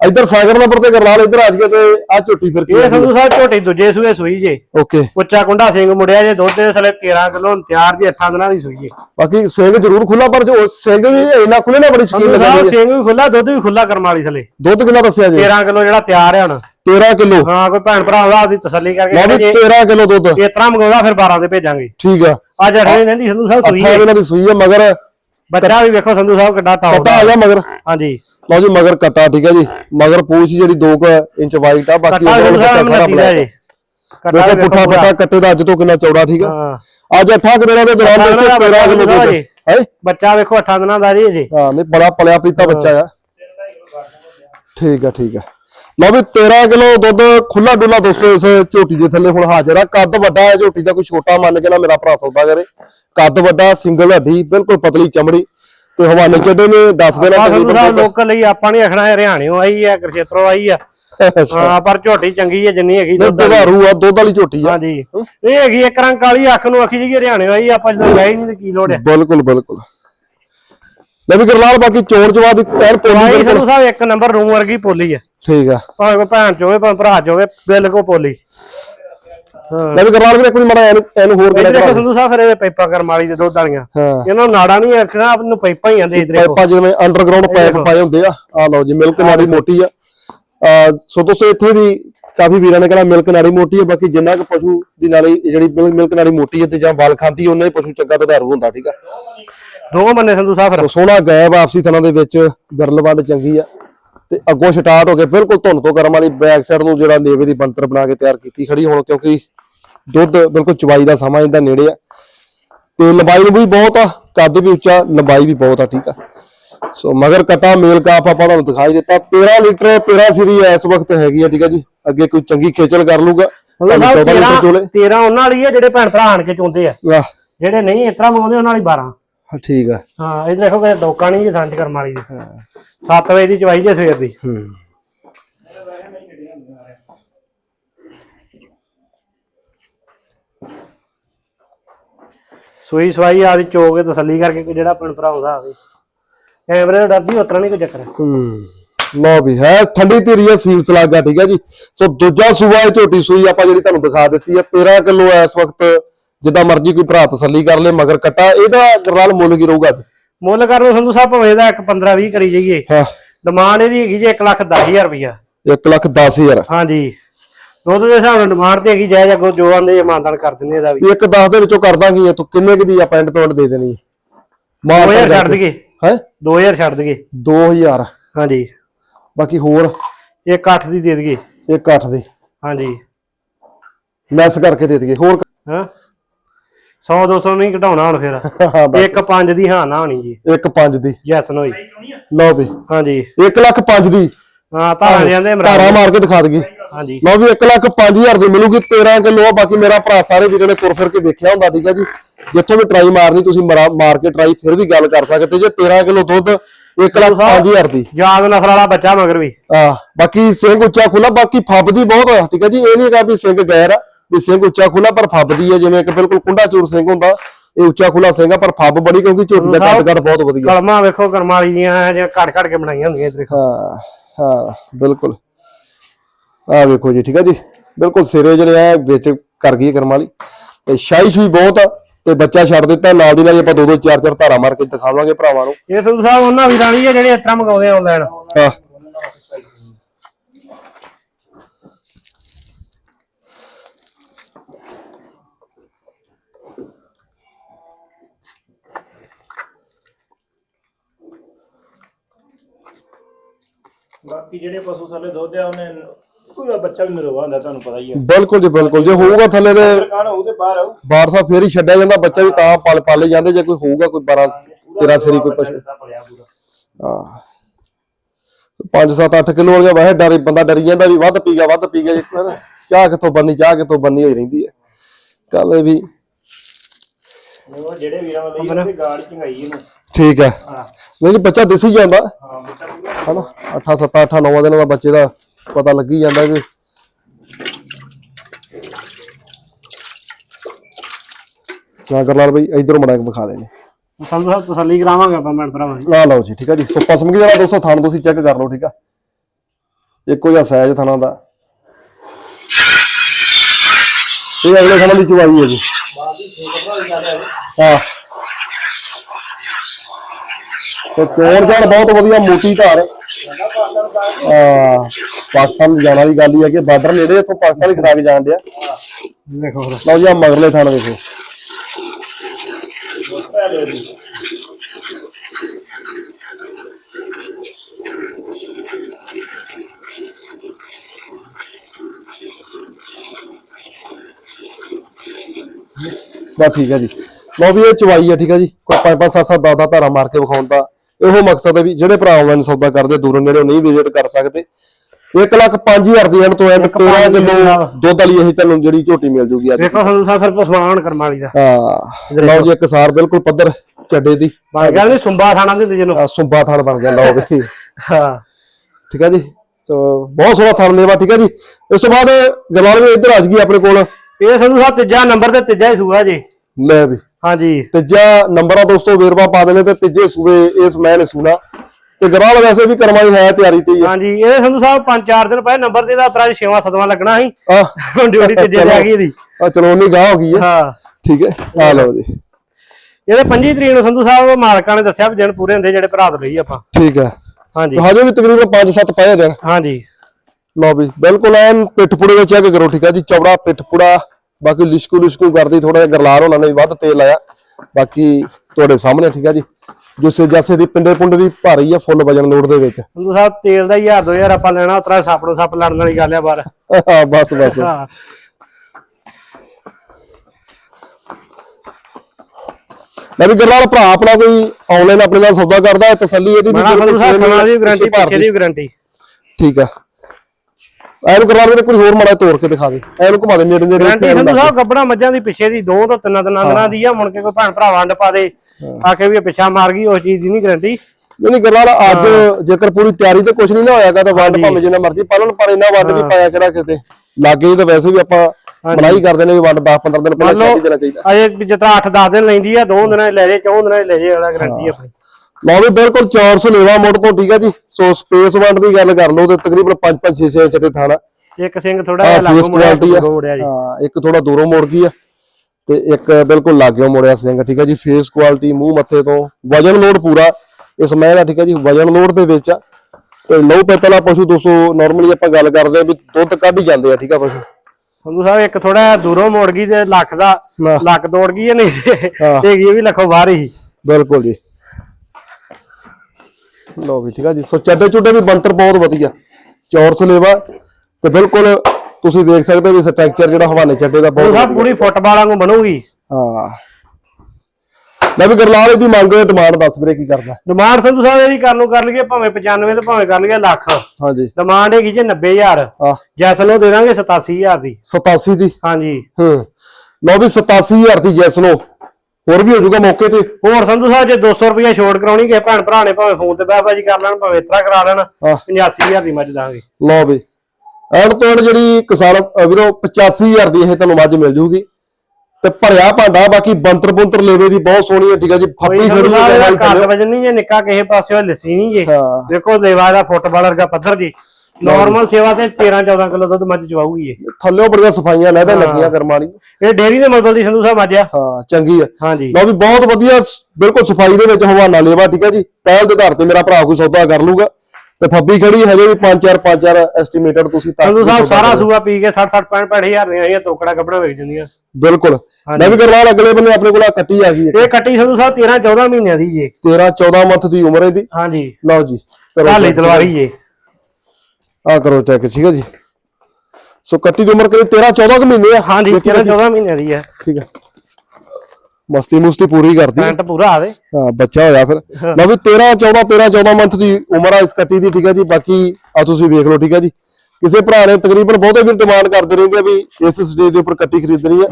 ਇੱਧਰ ਸਾਗਰ ਨੰਬਰ ਤੇ ਕਰਲਾਲ ਇੱਧਰ ਅੱਜ ਕੇ ਤੇ ਆ ਝੋਟੀ ਫਿਰ ਕੀ ਇਹ ਸੰਧੂ ਸਾਹਿਬ ਝੋਟੀ ਦੂਜੇ ਸੂਏ ਸੂਈ ਜੇ। ਓਕੇ। ਉੱਚਾ ਕੁੰਡਾ ਸਿੰਘ ਮੁੜਿਆ ਜੇ ਦੁੱਧ ਦੇ ਥਲੇ 13 ਕਿਲੋ ਤਿਆਰ ਜੀ 8 ਦਿਨਾਂ ਦੀ ਸੂਈ ਜੇ। ਬਾਕੀ ਸਿੰਘ ਜ਼ਰੂਰ ਖੁੱਲਾ ਪਰ ਜੋ ਸਿੰਘ ਵੀ ਇੰਨਾ ਖੁੱਲੇ ਨਾ ਬੜੀ ਸ਼ਕੀਨ ਲੱਗਦੀ ਹੈ। ਸਿੰਘ ਵੀ ਖੁੱਲਾ ਦੁੱਧ ਵੀ ਖੁੱਲਾ ਕਰਮ ਵਾਲੀ ਥਲੇ। ਦੁੱਧ ਕਿੰਨਾ ਦੱਸਿਆ ਜੀ? 13 ਕਿਲੋ ਜਿਹੜਾ ਤਿਆਰ ਹੈ ਹੁਣ। 13 ਕਿਲੋ। ਹਾਂ ਕੋਈ ਭੈਣ ਭਰਾ ਆਉਂਦਾ ਆਦੀ ਤਸੱਲੀ ਕਰਕੇ ਖੜੇ ਵੀ ਜੇ 13 ਕਿਲੋ ਦੁੱਧ। ਇਸ ਤਰ੍ਹਾਂ ਮੰਗਾਉਂਦਾ ਫਿਰ 12 ਦੇ ਭੇਜਾਂਗੇ। ਠੀਕ ਆ। ਅੱਜ ਅਠਵੇਂ ਦਿਨ ਦੀ ਸੰਧੂ ਸਾਹਿਬ ਸੂਈ ਹੈ ਦਿਨਾਂ ਦੀ ਸੂਈ ਆ ਮਗਰ ਬੱਚਾ ਵੀ ਵੇਖੋ ਸੰਧੂ ਸਾਹਿਬ ਕਿੱਡਾ ਟੌਪ ਕੱਟਾ ਆ ਗਿਆ ਮਗਰ? ਹਾਂਜੀ। ਲਓ ਜੀ ਮਗਰ ਕੱਟਾ ਠੀਕ ਹੈ ਜੀ। ਮਗਰ ਪੂਛ ਜਿਹੜੀ 2 ਇੰਚ ਵਾਈਟ ਆ ਬਾਕੀ ਕੱਟਾ ਸੰਧੂ ਸਾਹਿਬ ਸਾਰਾ ਦਾ ਜੇ ਆ। ਕੱਟਾ ਪੁੱਠਾ ਪੱਟਾ ਕੱਟੇ ਦਾ ਅੱਜ ਤੋਂ ਕਿੰਨਾ ਚੌੜਾ ਠੀਕ ਆ? ਹਾਂ। ਅੱਜ 8 ਦਿਨਾਂ ਦੇ ਦੌਰਾਨ ਅੱਠਾਂ ਦੋਸਤੋ ਦਿਨਾਂ 13 ਦਾ ਕਿਲੋ ਜੀ। ਹੈ ਬੱਚਾ ਵੇਖੋ 8 ਦਿਨਾਂ ਦਾ ਜੀ ਜੀ ਹਾਂ ਨਹੀਂ ਬੜਾ ਪਲਿਆ ਪੀਤਾ ਬੱਚਾ ਆ। ਠੀਕ ਆ ਠੀਕ ਆ। ਲਓ ਵੀ 13 ਕਿਲੋ ਦੁੱਧ ਖੁੱਲਾ ਡੁੱਲਾ ਦੋਸਤੋ ਇਸ ਝੋਟੀ ਦੇ ਥੱਲੇ ਹੁਣ ਹਾਜ਼ਰ ਆ। ਕੱਦ ਵੱਡਾ ਹੈ ਝੋਟੀ ਦਾ ਕੋਈ ਛੋਟਾ ਮੰਨ ਕੇ ਨਾ ਮੇਰਾ ਭਰਾ ਸੌਦਾ ਕਰੇ। ਕੱਦ ਵੱਡਾ ਸਿੰਗਲ ਹੱਡੀ ਬਿਲਕੁਲ ਪਤਲੀ ਚਮੜੀ। ਤੇ ਹਵਾਨੇ ਚੱਡੇ ਨੇ ਦੱਸ ਦੇਣਾ ਤਕਰੀਬਨ ਲੋਕਲ ਲਈ ਆਪਾਂ ਨਹੀਂ ਆਖਣਾ ਹਰਿਆਣਿਓਂ ਆਈ ਆ ਕਰਸ਼ੇਤਰੋਂ ਆਈ ਆ। ਹਾਂ ਪਰ ਝੋਟੀ ਚੰਗੀ ਹੈ ਜਿੰਨੀ ਹੈਗੀ ਦੁੱਧ। ਦੁਧਾਰੂ ਆ ਦੁੱਧ ਵਾਲੀ ਝੋਟੀ ਆ। ਹਾਂਜੀ। ਇਹ ਹੈਗੀ ਇੱਕ ਰੰਗ ਕਾਲੀ ਅੱਖ ਨੂੰ ਅੱਖੀ ਜੀ ਹਰਿਆਣਿਓਂ ਆਈ ਆਪਾਂ ਜਦੋਂ ਗਏ ਨਹੀਂ ਕੀ ਲੋੜ ਹੈ ਬਿਲਕੁਲ ਬਿਲਕੁਲ। ਲੈ ਵੀ ਕਰਲਾਲ ਬਾਕੀ ਚੋਣ ਚਵਾ ਦੀ ਪੈਰ ਪੋਲੀ ਬਿਲਕੁਲ। ਸਾਹਿਬ ਇੱਕ ਨੰਬਰ ਰੂਮ ਵਰਗੀ ਪੋਲੀ ਆ। ਠੀਕ ਆ। ਭਾਵੇਂ ਕੋਈ ਭੈਣ ਚੋਵੇ ਭਾਵੇਂ ਭਰਾ ਚੋਵੇ ਬਿਲਕੁਲ ਪੋਲੀ। ਹਾਂ। ਲੈ ਵੀ ਕਰਲਾਲ ਵੀਰੇ ਵਾਰੀ ਮਾੜਾ ਇਹਨੂੰ ਇਹਨੂੰ ਹੋਰ ਕਿਹੜਾ ਦੇਖੋ ਸੰਧੂ ਸਾਹਿਬ ਫਿਰ ਇਹ ਪਾਈਪਾਂ ਕਰਮ ਵਾਲੀ ਦੇ ਦੁੱਧ ਵਾਲੀਆਂ। ਇਹਨਾਂ ਨਾੜਾ ਨਹੀਂ ਆਖਣਾ ਆਪ ਨੂੰ ਪਾਈਪਾਂ ਹੀ ਆਂਦੇ ਇਧਰ ਪਾਈਪਾਂ ਜਿਵੇਂ ਅੰਡਰਗਰਾਉਂਡ ਪਾਈਪ ਪਾਏ ਹੁੰਦੇ ਆ ਆ ਲਓ ਜੀ ਮਿਲਕ ਨਾੜੀ ਮੋਟੀ ਆ। ਸੋ ਦੋਸਤੋ ਇੱਥੇ ਵੀ ਕਾਫੀ ਵੀਰਾਂ ਨੇ ਕਹਿੰਦਾ ਮਿਲਕ ਨਾੜੀ ਮੋਟੀ ਹੈ ਬਾਕੀ ਜਿੰਨਾ ਕੁ ਪਸ਼ੂ ਦੀ ਨਾੜੀ ਜਿਹੜੀ ਮਿਲ- ਮਿਲਕ ਨਾੜੀ ਮੋਟੀ ਹੈ ਤੇ ਜਾਂ ਵਾਲ ਖਾਂਦੀ ਉਹਨਾਂ ਹੀ ਪਸ਼ੂ ਚੰਗਾ ਦੁਧਾਰੂ ਹੁੰਦਾ ਠੀਕ ਆ। ਦੋ ਬੰਨੇ ਸੰਧੂ ਸਾਹਿਬ ਸੋਹਣਾ ਗੈਬ ਆਪਸੀ ਥਣਾ ਦੇ ਵਿੱਚ ਬਿਰਲਵੰਡ ਚੰਗੀ ਆ। ਤੇ ਅੱਗੋਂ ਸਟਾਰਟ ਹੋ ਕੇ ਬਿਲਕੁਲ ਧੁੰਨ ਤੋਂ ਕਰਮ ਵਾਲੀ ਬੈਕ ਸਾਈਡ ਨੂੰ ਜਿਹੜਾ ਲੇਵੇ ਦੀ ਬੰਤਰ ਬਣਾ ਕੇ ਤਿਆਰ ਕੀਤੀ ਖੜੀ ਹੁਣ ਕਿਉਂਕਿ ਦੁੱਧ ਬਿਲਕੁਲ ਚਵਾਈ ਦਾ ਸਮਾਂ ਇਹਦਾ ਨੇੜੇ ਆ। ਤੇ ਲੰਬਾਈ ਨੂੰ ਵੀ ਬਹੁਤ ਆ ਕੱਦ ਵੀ ਉੱਚਾ ਲੰਬਾਈ ਵੀ ਬਹੁਤ ਆ ਠੀਕ ਆ। ਸੋ ਮਗਰ ਕਟਾ ਮੇਲ ਕਾਪ ਆਪਾਂ ਤੁਹਾਨੂੰ ਦਿਖਾਈ ਦਿੱਤਾ। 13 ਲੀਟਰ 13 ਸੀਰੀ ਇਸ ਵਕਤ ਹੈਗੀ ਆ ਠੀਕ ਆ ਜੀ। ਅੱਗੇ ਕੋਈ ਚੰਗੀ ਖੇਚਲ ਕਰ ਲੂਗਾ ਸੰਧੂ ਸਾਹਿਬ 14 ਲੀਟਰ ਚੋਲੇ। 13 13 ਉਹਨਾਂ ਵਾਲੀ ਹੈ ਜਿਹੜੇ ਭੈਣ ਭਰਾ ਆਣ ਕੇ ਚੁੰਦੇ ਆ। ਵਾਹ। ਜਿਹੜੇ ਨਹੀਂ ਇਸ ਤਰ੍ਹਾਂ ਉਹਨਾਂ ਵਾਲੀ 12 ਹਾਂ, ਠੀਕ ਆ। ਹਾਂ ਇਹ ਦੇਖੋ ਕਿ ਦੋਕਾ ਨਹੀਂ ਜੀ ਸੰਜ ਕਰਮ ਵਾਲੀ। ਦੀ 7 ਵਜੇ ਦੀ ਚਵਾਈ ਜੇ ਸਵੇਰ ਦੀ। ਹੂੰ। ਸੂਈ ਸਵਾਈ ਆਦੀ ਚੋ ਕੇ ਤਸੱਲੀ ਕਰਕੇ ਕੋਈ ਜਿਹੜਾ ਭੈਣ ਭਰਾ ਆਉਂਦਾ ਆਵੇ ਕੈਮਰੇ ਦਾ ਡਰਦੀ ਉਤਰਾ ਨਹੀਂ ਕੋਈ ਚੱਕਰ? ਹੂੰ। ਲਓ ਵੀ ਹੈ ਠੰਡੀ ਧੀਰੀ ਹੈ ਸੀਲਸ ਲੱਗਾ ਠੀਕ ਹੈ ਜੀ। ਸੋ ਦੂਜਾ ਸੂਆ ਇਹ ਝੋਟੀ ਸੂਈ ਆਪਾਂ ਜਿਹੜੀ ਤੁਹਾਨੂੰ ਦਿਖਾ ਦਿੱਤੀ ਹੈ 13 ਕਿਲੋ ਇਸ ਵਕਤ ਜਿੱਦਾਂ ਮਰਜ਼ੀ ਕੋਈ ਭਰਾ ਤਸੱਲੀ ਕਰ ਲੇ ਮਗਰ ਕਟਾ ਇਹਦਾ ਗਰਵਾਲ ਮੁੱਲ ਕੀ ਰਹੂਗਾ ਅੱਜ? ਮੁੱਲ ਕਰ ਲਓ ਸੰਧੂ ਸਾਹਿਬ ਭਵੇਂ ਦਾ ਇੱਕ 15 20 ਕਰੀ ਜਾਈਏ। ਹਾਂ। ਡਿਮਾਂਡ ਇਹਦੀ ਹੈਗੀ ਜੇ 1 ਲੱਖ 10000 ਰੁਪਇਆ 1 ਲੱਖ 10000 ਹਾਂਜੀ। ਦੁੱਧ ਦੇ ਹਿਸਾਬ ਨਾਲ ਡਿਮਾਂਡ ਤੇ ਹੈਗੀ ਜਾਇਜ਼ ਅੱਗੋਂ ਜੋ ਆਂਦੇ ਇਮਾਨਦਾਰ ਕਰ ਦਿੰਦੇ ਇਹਦਾ ਵੀ। ਇੱਕ 10 ਦੇ ਵਿੱਚੋਂ ਕਰ ਦਾਂਗੀ ਇਹ ਤੂੰ ਕਿੰਨੇ ਕੁ ਦੀ ਆਪਾਂ ਐਂਡ ਤੋਂ ਐਂਡ ਦੇ ਦੇਣੀ ਮਾਰ 2000 ਛੱਡ ਦਈਏ। ਹੈ? 2000 ਛੱਡ ਦਈਏ। 2000 ਹਾਂਜੀ। ਬਾਕੀ ਹੋਰ? ਇੱਕ 8 ਦੀ ਦੇ ਦਈਏ। ਇੱਕ 8 ਦੀ। ਹਾਂਜੀ। ਲੈਸ ਕਰਕੇ ਦੇ ਦਈਏ। ਹੋਰ ਹਾਂ। 100 200 ਨਹੀਂ ਘਟਾਉਣਾ ਹੁਣ ਫਿਰ। ਬਸ। ਇੱਕ 5 ਦੀ ਹਾਂ ਨਾ ਹੋਣੀ ਜੀ। ਇੱਕ 5 ਦੀ। ਯੈਸ ਨੋ ਜੀ। ਲਓ ਵੀ। ਹਾਂਜੀ 1 ਲੱਖ 5 ਦੀ। ਹਾਂ ਧਾਰਾਂ ਜਾਂਦੇ ਧਾਰਾ ਮਰਾ ਕੇ ਦਿਖਾ ਦਈਏ। ਹਾਂਜੀ ਲਓ ਵੀ 1 ਲੱਖ 5000 ਦੀ ਮਿਲੂਗੀ 13 ਕਿਲੋ ਆ ਬਾਕੀ ਮੇਰਾ ਭਰਾ ਸਾਰੇ ਵੀਰਾਂ ਨੇ ਤੁਰ ਫਿਰ ਕੇ ਦੇਖਿਆ ਹੁੰਦਾ ਠੀਕ ਹੈ ਜੀ। ਜਿੱਥੋਂ ਵੀ ਟਰਾਈ ਮਾਰਨੀ ਤੁਸੀਂ ਮਰਾ- ਮਾਰ ਕੇ ਟਰਾਈ ਫਿਰ ਵੀ ਗੱਲ ਕਰ ਸਕਦੇ ਜੇ। 13 ਕਿਲੋ ਦੁੱਧ 1 ਲੱਖ 5000 ਦੀ। ਯਾਦ ਨਸਲ ਵਾਲਾ ਬੱਚਾ ਮਗਰ ਵੀ। ਆ ਬਾਕੀ ਸਿੰਘ ਉੱਚਾ ਖੁੱਲਾ ਬਾਕੀ ਫੱਬਦੀ ਬਹੁਤ ਆ ਠੀਕ ਹੈ ਜੀ। ਇਹ ਨਹੀਂ ਹੈਗਾ ਵੀ ਸਿੰਘ ਗੈਰ ਆ। ਵੀ ਸਿੰਘ ਉੱਚਾ ਖੁੱਲਾ ਪਰ ਫੱਬਦੀ ਹੈ ਜਿਵੇਂ ਕਿ ਬਿਲਕੁਲ ਕੁੰਡਾ ਚੂਰ ਸਿੰਘ ਹੁੰਦਾ ਇਹ ਉੱਚਾ ਖੁੱਲਾ ਸਿੰਘ ਆ ਪਰ ਫੱਬ ਬੜੀ ਕਿਉਂਕਿ ਝੋਟੀ ਦਾ ਕੱਦ ਕੱਦ ਬਹੁਤ ਵਧੀਆ। ਕਲਮਾਂ ਵੇਖੋ ਕਰਮਾਂ ਵਾਲੀਆਂ ਜਿਹੀਆਂ ਘੜ ਘੜ ਕੇ ਬਣਾਈਆਂ ਹੁੰਦੀਆਂ ਇਧਰ ਹਾਂ ਹਾਂ ਬਿਲਕੁਲ। ਆ ਵੇਖੋ ਜੀ ਠੀਕ ਹੈ ਜੀ? ਬਿਲਕੁਲ ਸਿਰੇ ਜਿਹੜੇ ਆ ਵਿੱਚ ਕਰ ਗਈ ਕਰਮ ਵਾਲੀ। ਤੇ ਸ਼ਾਹੀ ਸ਼ੂਈ ਬਹੁਤ ਆ ਤੇ ਬੱਚਾ ਛੱਡ ਦਿੱਤਾ ਨਾਲ ਦੀ ਨਾਲ ਆਪਾਂ ਦੋ ਦੋ ਚਾਰ ਚਾਰ ਧਾਰਾ ਮਾਰ ਕੇ ਦਿਖਾਵਾਂਗੇ ਭਰਾਵਾਂ ਨੂੰ। ਇਹ ਸੰਧੂ ਸਾਹਿਬ ਉਹਨਾਂ ਵੀਰਾਂ ਦੀ ਹੈ ਜਿਹੜੇ ਇਸ ਤਰ੍ਹਾਂ ਮੰਗਾਉਂਦੇ ਆ ਆਨਲਾਈਨ ਹਾਂ। ਬਾਕੀ ਜਿਹੜੇ ਪਸ਼ੂ ਥੱਲੇ ਦੁੱਧ ਆ ਉਹਨੇ ਹੀ ਬੱਚਾ ਵੀ ਨਰਵਾ ਹੁੰਦਾ ਤੁਹਾਨੂੰ ਪਤਾ ਹੀ ਹੈ ਬਿਲਕੁਲ ਜੀ ਬਿਲਕੁਲ ਜੇ ਹੋਊਗਾ ਥੱਲੇ ਦੇ ਸਰਕਾਰ ਹੋਊ ਤੇ ਬਾਹਰ ਆਊ। ਬਾਰ ਸਾਹਿਬ ਫੇਰ ਹੀ ਛੱਡਿਆ ਜਾਂਦਾ ਬੱਚਾ ਵੀ ਤਾਂ ਪਲ ਪਾਲੇ ਜਾਂਦੇ ਜੇ ਕੋਈ ਹੋਊਗਾ ਕੋਈ 12 13 ਸਰੀ ਕੋਈ ਪਸ਼ੂ। ਹਾਂ। 5 7 8 ਕਿਲੋ ਵਾਲਾ ਵੈਸੇ ਡਰ ਬੰਦਾ ਡਰੀ ਜਾਂਦਾ ਵੀ ਵੱਧ ਪੀ ਗਿਆ ਵੱਧ ਪੀ ਗਿਆ। ਚਾਹ ਕਿੱਥੋਂ ਬੰਨੀ ਚਾਹ ਕਿੱਥੋਂ ਬੰਨੀ ਹੋਈ ਰਹਿੰਦੀ ਹੈ। ਕੱਲ ਵੀ ਉਹ ਜਿਹੜੇ ਵੀਰਾਂ ਵਾਲੇ ਇਹ ਤੇ ਗਾੜ ਚੰਗਾਈ ਇਹਨੂੰ। ਠੀਕ ਹੈ। ਹਾਂ। ਨਹੀਂ ਜੀ ਬੱਚਾ ਦਿਸੀ ਜਾਂਦਾ। ਹਾਂ ਬੱਚਾ ਹਨਾ? 8 7 8 9 ਦਿਨਾਂ ਦਾ ਬੱਚੇ ਦਾ ਪਤਾ ਲੱਗੀ ਜਾਂਦਾ ਵੀ। ਨਾ ਕਰ ਲਾਲ ਬਈ? ਇਧਰੋਂ ਮੜਾ ਕੇ ਵਿਖਾ ਦੇ ਨੇ ਸੰਧੂ ਸਾਹਿਬ ਤਸੱਲੀ ਕਰਾਵਾਂਗੇ ਆਪਾਂ ਭੈਣ ਭਰਾਵਾਂ ਆ ਲਓ ਜੀ ਠੀਕ ਆ ਜੀ। ਸੋ ਪਸਮ ਜਿਹੜਾ ਦੋਸਤੋ ਥਣ ਤੁਸੀਂ ਚੈੱਕ ਕਰ ਲਓ ਠੀਕ ਆ। ਇੱਕੋ ਜਿਹਾ ਸਾਈਜ਼ ਥਣਾ ਦਾ। ਇਹ ਅਗਲੇ ਥਣਾ ਦੀ ਚੁਆਈ ਹੈ ਜੀ। ਹਾਂ। ਤੇ ਚੋਰ ਜਾਨ ਬਹੁਤ ਵਧੀਆ ਮੋਟੀ ਧਾਰ ਹੈ। ਆ ਪਾਕਿਸਤਾਨ ਜਾਣਾ ਦੀ ਗੱਲ ਹੀ ਹੈ ਕਿ ਬਾਰਡਰ ਨੇੜੇ ਇੱਥੋਂ ਪਾਕਿਸਤਾਨ ਖੜਾ ਕੇ ਜਾਣ ਡਿਆ। ਦੇਖੋ ਲਓ ਜੀ ਮਗਰਲੇ ਥਣ ਵੇਖੋ। ਬਸ ਠੀਕ ਹੈ ਜੀ। ਲਓ ਵੀ ਇਹ ਚਵਾਈ ਹੈ ਠੀਕ ਹੈ ਜੀ। ਕੋਈ ਪੰਜ ਪੰਜ ਸੱਤ ਸੱਤ ਦਸ ਦਸ ਧਾਰਾ ਮਾਰ ਕੇ ਵਿਖਾਉਣ ਦਾ ਇਹੋ ਮਕਸਦ ਹੈ ਵੀ ਜਿਹੜੇ ਭਰਾ ਆਨਲਾਈਨ ਸੌਦਾ ਕਰਦੇ ਦੂਰੋਂ ਨੇੜੇ ਨਹੀਂ ਵਿਜ਼ਿਟ ਕਰ ਸਕਦੇ। 1 ਲੱਖ 5000 ਦੀ ਐਂਡ ਤੋਂ ਐਂਡ 13 ਕਿਲੋ ਦੁੱਧ ਵਾਲੀ ਇਹੀ ਤੁਹਾਨੂੰ ਜਿਹੜੀ ਝੋਟੀ ਮਿਲ ਜੂਗੀ ਅੱਜ ਦੇਖੋ ਸੰਧੂ ਸਾਹਿਬ ਫਿਰ ਪਸਮਾਨ ਕਰਮਾਲੀ ਦਾ। ਹਾਂ ਲਓ ਜੀ ਇੱਕ ਸਾਰ ਬਿਲਕੁਲ ਪੱਧਰ ਚੱਡੇ ਦੀ। ਬਣ ਗਿਆ ਨਹੀਂ ਸੁੰਬਾ ਥਾਣਾ ਦਿੰਦੇ ਜਿਹਨੂੰ। ਸੁੰਬਾ ਥਣ ਬਣ ਗਿਆ ਲਓ ਵੀ। ਹਾਂ। ਠੀਕ ਹੈ ਜੀ ਸੋ ਬਹੁਤ ਸੋਹਣਾ ਥਣ ਲੇਵਾ ਠੀਕ ਹੈ ਜੀ। ਇਸ ਤੋਂ ਬਾਅਦ ਗਲਾਲ ਵੀ ਇੱਧਰ ਆ ਗਈ ਆਪਣੇ ਕੋਲ। ਇਹ ਸੰਧੂ ਸਾਹਿਬ ਤੀਜਾ ਨੰਬਰ ਤੇ ਤੀਜਾ ਹੀ ਸੂਆ ਜੀ। ਲੈ ਵੀ। ਹਾਂਜੀ। ਤੀਜਾ ਨੰਬਰ ਆ ਦੋਸਤੋ ਵੇਰਵਾ ਪਾ ਦੇਣੇ ਤੇ ਤੀਜੇ ਸੂਬੇ ਇਸ ਮੈਂ ਸੁਣਾ ਤੇ ਗਰਾਲ ਵੈਸੇ ਵੀ ਕਰਮਾਂ ਦੀ ਹੈ ਤਿਆਰੀ ਤੇ ਹੀ ਹਾਂਜੀ ਇਹ ਸੰਧੂ ਸਾਹਿਬ ਪੰਜ ਚਾਰ ਦਿਨ ਪਹਿਲੇ ਨੰਬਰ ਦੇ ਦਾ ਤਰਾ ਛੇਵਾਂ ਸਤਵਾਂ ਲੱਗਣਾ ਸੀ। ਆ ਹੁਣ ਡਿਊਟੀ ਤੇ ਆ ਗਈ ਇਹਦੀ। ਆ ਚਲੋ ਨਹੀਂ ਗਾਹ ਹੋ ਗਈ ਹੈ ਹਾਂ। ਠੀਕ ਹੈ ਆ ਲਓ ਜੀ। ਇਹਦੇ 25 ਤਰੀਕ ਨੂੰ ਸੰਧੂ ਸਾਹਿਬ ਮਾਲਕਾਂ ਨੇ ਦੱਸਿਆ ਵੀ ਦਿਨ ਪੂਰੇ ਹੁੰਦੇ ਜਿਹੜੇ ਭਰਾ ਤੋਂ ਲਈ ਆਪਾਂ। ਠੀਕ ਹੈ। ਹਾਂਜੀ। ਹਜੇ ਵੀ ਤਕਰੀਬਨ 5-7 ਪਏ ਦਿਨ। ਹਾਂਜੀ। ਲਓ ਵੀ ਬਿਲਕੁਲ ਐਨ ਪਿੱਠ ਪੁੜੇ ਦਾ ਚੈੱਕ ਕਰੋ ਠੀਕ ਹੈ ਜੀ ਚੌੜਾ ਪਿੱਠ ਪੁੜਾ। ਬਾਕੀ ਲਿਸ਼ਕੂ ਲਿਸ਼ਕੂ ਕਰਦੀ ਥੋੜਾ ਜਿਹਾ ਗਰਲਾਰ ਹੋਣਾ ਨੇ ਵੱਧ ਤੇਲ ਆਇਆ ਬਾਕੀ ਤੁਹਾਡੇ ਸਾਹਮਣੇ ਠੀਕ ਹੈ ਜੀ। ਜੋ ਸੇ ਜਾਸੇ ਦੀ ਪਿੰਡੇ ਪੁੰਡੇ ਦੀ ਭਾਰੀ ਆ ਫੁੱਲ ਵਜਨ ਲੋਡ ਦੇ ਵਿੱਚ। ਸੰਧੂ ਸਾਹਿਬ ਤੇਲ ਦਾ 1000 2000 ਆਪਾਂ ਲੈਣਾ ਉਤਰਾ ਸੱਪ ਨੂੰ ਸੱਪ ਲੜਨ ਵਾਲੀ ਗੱਲ ਆ ਬਾਹਰ। ਹਾਂ, ਬਸ ਬਸ। ਮੈਂ ਵੀ ਗਰਲਾਲ ਭਰਾ ਆਪਣਾ ਕੋਈ ਆਨਲਾਈਨ ਆਪਣੇ ਨਾਲ ਸੌਦਾ ਕਰਦਾ ਤਸੱਲੀ ਇਹਦੀ ਸਾਹਿਬ ਦੀ ਗਾਰੰਟੀ ਭਰ ਪਿੱਛੇ। ਦੀ ਗਾਰੰਟੀ ਠੀਕ ਆ। ਐਨੂੰ ਗਰਲਾਲ ਵੀਰੇ ਕੋਈ ਹੋਰ ਮਾੜਾ ਤੋੜ ਕੇ ਦਿਖਾ ਦੇ। ਐਨੂੰ ਘੁਮਾ ਦੇ ਨੇੜੇ ਨੇੜੇ ਗਾਰੰਟੀ ਸੰਧੂ ਸਾਹਿਬ ਗੱਬੜਾ ਮੱਝਾਂ ਦੀ ਪਿੱਛੇ ਦੀ ਦੋ ਤੋਂ ਤਿੰਨ ਦਿਨਾਂ ਦਿਨਾਂ ਦੀ ਆ ਮੁੜ ਕੇ ਕੋਈ ਭੈਣ ਭਰਾ ਵੰਡ ਪਾ ਦੇ ਆਖੇ ਵੀ ਇਹ ਪਿੱਛਾ ਮਾਰ ਗਈ ਉਸ ਚੀਜ਼ ਦੀ ਨਹੀਂ ਗਾਰੰਟੀ। ਨਹੀਂ ਗਰਲਾਲ ਅੱਜ ਜੇਕਰ ਪੂਰੀ ਤਿਆਰੀ ਤੇ ਕੁਝ ਨਹੀਂ ਨਾ ਹੋਇਆਗਾ ਤਾਂ ਵੰਡ ਭਾਵੇਂ ਜਿੰਨਾ ਮਰਜ਼ੀ ਪਾਲਣ ਪਰ ਇੰਨਾ ਵੰਡ ਵੀ ਪਾਇਆ ਕਿਹੜਾ ਕਿਤੇ। ਲੱਗੇ ਤਾਂ ਵੈਸੇ ਵੀ ਆਪਾਂ ਮਨਾਈ ਕਰਦੇ ਨੇ ਵੀ ਵੰਡ 10 15 ਦਿਨ ਪਹਿਲਾਂ ਛੱਡ ਦੇਣਾ ਚਾਹੀਦਾ। ਅਜੇ ਜਿਤਨਾ 8-10 ਦਿਨ ਲੈਂਦੀ ਆ ਦੋ ਦਿਨਾਂ ਲੈ ਜੇ ਚੌਂ ਦਿਨਾਂ ਲੈ ਜੇ ਅਗਲਾ ਗਾਰੰਟੀ ਆਪਣੀ। ਲਓ ਵੀ ਬਿਲਕੁਲ ਚੌਰਸ ਲੇਵਾ ਮੁੱਢ ਤੋਂ ਠੀਕ ਆ ਜੀ। ਸੋ ਸਪੇਸ ਵੰਡ ਦੀ ਗੱਲ ਕਰ ਲਓ ਤੇ ਤਕਰੀਬਨ 5 5 6 6 ਇੰਚ ਤੇ ਥਾਣਾ। ਇੱਕ ਸਿੰਘ ਥੋੜਾ ਜਿਹਾ ਲਾਗੂ ਮੁੜਿਆ ਜੀ। ਹਾਂ ਇੱਕ ਥੋੜਾ ਦੂਰੋਂ ਮੁੜ ਗਈ ਆ ਤੇ ਇੱਕ ਬਿਲਕੁਲ ਲਾਗਿਓ ਮੁੜਿਆ ਸਿੰਘ ਠੀਕ ਆ ਜੀ। ਫੇਸ ਕੁਆਲਿਟੀ ਮੂੰਹ ਮੱਥੇ ਤੋਂ ਵਜਨ ਲੋਡ ਪੂਰਾ। ਇਸ ਮੈਂ ਦਾ ਠੀਕ ਆ ਜੀ ਵਜਨ ਲੋਡ ਦੇ ਵਿੱਚ ਆ। ਤੇ ਲੋ ਪੈਤਲਾ ਪਸ਼ੂ ਦੋਸਤੋ ਨਾਰਮਲੀ ਆਪਾਂ ਗੱਲ ਕਰਦੇ ਆ ਵੀ ਦੁੱਧ ਕੱਢ ਹੀ ਜਾਂਦੇ ਆ ਠੀਕ ਆ ਪਸ਼ੂ? ਸੰਧੂ ਸਾਹਿਬ ਇੱਕ ਥੋੜਾ ਦੂਰੋਂ ਮੁੜ ਗਈ ਤੇ ਲੱਖ ਦਾ। ਲੱਖ ਤੋੜ ਗਈ ਹੈ ਨਹੀਂ ਹਾਂ। ਤੇ ਇਹ ਵੀ ਲੱਖੋਂ ਬਾਹਰ ਹੀ। ਬਿਲਕੁਲ ਜੀ। ਲੋ ਵੀ ਠੀਕ ਆ ਜੀ। ਸੋ ਚੱਡੇ ਚੁੱਡੇ ਦੀ ਬੰਤਰ ਬਹੁਤ ਵਧੀਆ। ਚੌਰਸ ਲੇਵਾ ਤੇ ਬਿਲਕੁਲ ਤੁਸੀਂ ਦੇਖ ਸਕਦੇ ਹੋ ਵੀ ਸਟਰਕਚਰ ਜਿਹੜਾ ਹਵਾਨੇ ਚੱਡੇ ਦਾ ਬਹੁਤ ਪੂਰੀ ਫੁੱਟਬਾਲ ਵਾਂਗੂ ਬਣੂਗੀ। ਹਾਂ। ਲੈ ਵੀ ਗਰਲਾਲ ਦੀ ਮੰਗ ਡਿਮਾਂਡ ਦੱਸ ਵੀਰੇ ਕੀ ਕਰਦਾ ਡਿਮਾਂਡ ਸੰਧੂ ਸਾਹਿਬ ਇਹਦੀ ਕਰ ਨੂੰ ਕਰ ਲਈਏ ਭਾਵੇਂ 95 ਤੇ ਭਾਵੇਂ ਕਰ ਲਈਏ ਲੱਖ। ਹਾਂਜੀ। ਡਿਮਾਂਡ ਹੈਗੀ ਜੇ 90000 ਆ ਜੈਸਨ ਦੇ ਦਾਂਗੇ 87000 ਦੀ। 87 ਦੀ? ਹਾਂਜੀ। ਹੂੰ। ਲਓ ਵੀ 87000 ਦੀ ਜੈਸ ਨੂੰ ਹੋਰ ਵੀ ਹੋ ਜਾਊਗਾ ਮੌਕੇ ਤੇ। ਹੋਰ ਸੰਧੂ ਸਾਹਿਬ ਜੇ 200 ਰੁਪਏ ਛੋੜ ਕਰਾਉਣੀ ਕਿਸੇ ਭੈਣ ਭਰਾ ਨੇ ਭਾਵੇਂ ਫੋਨ ਤੇ ਬਹਿ ਬਾਜੀ ਕਰ ਲੈਣ ਭਾਵੇਂ ਇਤਰਾ ਕਰਾ ਲੈਣ ਆ 85000 ਦੀ ਮੱਝ ਦਾਂਗੇ। ਲਓ ਵੀ। ਐਂਡ ਤੋਂ ਜਿਹੜੀ ਕਿਸਾਨ ਵੀਰੋ 85000 ਦੀ ਇਹ ਤੁਹਾਨੂੰ ਮੱਝ ਮਿਲ ਜੂਗੀ। ਤੇ ਭਰਿਆ ਭਾਂਡਾ ਬਾਕੀ ਬੰਤਰ ਬੰਤਰ ਲੇਵੇ ਦੀ ਬਹੁਤ ਸੋਹਣੀ ਹੈ ਠੀਕ ਹੈ ਜੀ। ਕੋਈ ਫੱਪੀ ਸੰਧੂ ਖੜੀ ਸਾਹਿਬ ਹੈ ਘੱਟ ਥੱਲੇ। ਵਜਨ ਨਹੀਂ ਜੇ ਨਿੱਕਾ ਕਿਸੇ ਪਾਸਿਓਂ ਲੱਸੀ ਨਹੀਂ ਜੇ ਹਾਂ। ਦੇਖੋ ਦੇਵਾ ਦਾ ਫੁੱਟਬਾਲ ਵਰਗਾ ਪੱਧਰ ਜੀ। ਨਾਰਮਲ ਸੇਵਾ ਤੇ 13 14 ਕਿਲੋ ਦੁੱਧ ਮੱਝ ਚਵਾਊਗੀ ਇਹ। ਥੱਲੇੋਂ ਬੜੀਆਂ ਸਫਾਈਆਂ ਲੈਦਾ ਲੱਗੀਆਂ ਕਰਮਾਂ ਵਾਲੀ। ਇਹ ਡੇਰੀ ਦੇ ਮਤਲਬ ਦੀ ਸੰਧੂ ਸਾਹਿਬ ਮੱਝ ਆ। ਹਾਂ ਚੰਗੀ ਹੈ ਹਾਂਜੀ। ਲਓ ਵੀ ਬਹੁਤ ਵਧੀਆ ਬਿਲਕੁਲ ਸਫ਼ਾਈ ਦੇ ਵਿੱਚ ਹਵਾਨਾ ਲੇਵਾ ਠੀਕ ਹੈ ਜੀ। ਪਹਿਲ ਦੇ ਆਧਾਰ ਤੇ ਮੇਰਾ ਭਰਾ ਕੋਈ ਸੌਦਾ ਕਰ ਲੂਗਾ। ਤੇ ਫੱਬੀ ਖੜੀ ਹਜੇ ਵੀ 5-4 5-4 ਐਸਟੀਮੇਟਡ ਤੁਸੀਂ ਤੱਕ ਸੰਧੂ ਸਾਹਿਬ ਸਾਰਾ ਸੂਆ ਪੀ ਕੇ 60 60 65 65 ਹਜ਼ਾਰ ਦੀਆਂ ਆਈਆਂ ਤੋਕੜਾ ਕੱਪੜਾ ਵੇਚ ਜਾਂਦੀਆਂ ਬਿਲਕੁਲ। ਮੈਂ ਵੀ ਕਰਵਾਲ ਅਗਲੇ ਬੰਨੇ ਆਪਣੇ ਕੋਲ ਕੱਟੀ ਆ ਗਈ ਇਹ ਕੱਟੀ ਸੰਧੂ ਸਾਹਿਬ 13 14 ਮਹੀਨਿਆਂ ਦੀ ਜੇ 13-14 ਮੰਥ ਦੀ ਉਮਰ ਇਹਦੀ। ਹਾਂਜੀ। ਲਓ ਜੀ ਕਰੋ ਢਾਲੀ ਤਲਵਾਰੀ ਜੇ ਆ ਕਰੋ ਚੈੱਕ ਠੀਕ ਹੈ ਜੀ। ਸੋ ਕੱਟੀ ਦੀ ਉਮਰ ਕਰੀ 13 14 ਕੁ ਮਹੀਨੇ ਆ? ਹਾਂਜੀ ਦੇਖੀ 13 14 ਮਹੀਨਿਆਂ ਦੀ ਹੈ ਠੀਕ ਹੈ। ਮਸਤੀ ਮੁਸਤੀ ਪੂਰੀ ਕਰਦੀ ਆ। ਪੈਂਟ ਪੂਰਾ ਆਵੇ ਹਾਂ ਬੱਚਾ ਹੋਇਆ ਫਿਰ। ਵੀ 13 14 13 14 ਮੰਥ ਦੀ ਉਮਰ ਆ ਇਸ ਕੱਟੀ ਦੀ ਠੀਕ ਹੈ ਜੀ। ਬਾਕੀ ਆ ਤੁਸੀਂ ਵੇਖ ਲਓ ਠੀਕ ਹੈ ਜੀ। ਕਿਸੇ ਭਰਾ ਨੇ ਤਕਰੀਬਨ ਬਹੁਤੇ ਵੀ ਡਿਮਾਂਡ ਕਰਦੇ ਰਹਿੰਦੇ ਆ ਵੀ ਇਸ ਸਟੇਜ ਦੇ ਉੱਪਰ ਕੱਟੀ ਖਰੀਦਣੀ ਆ।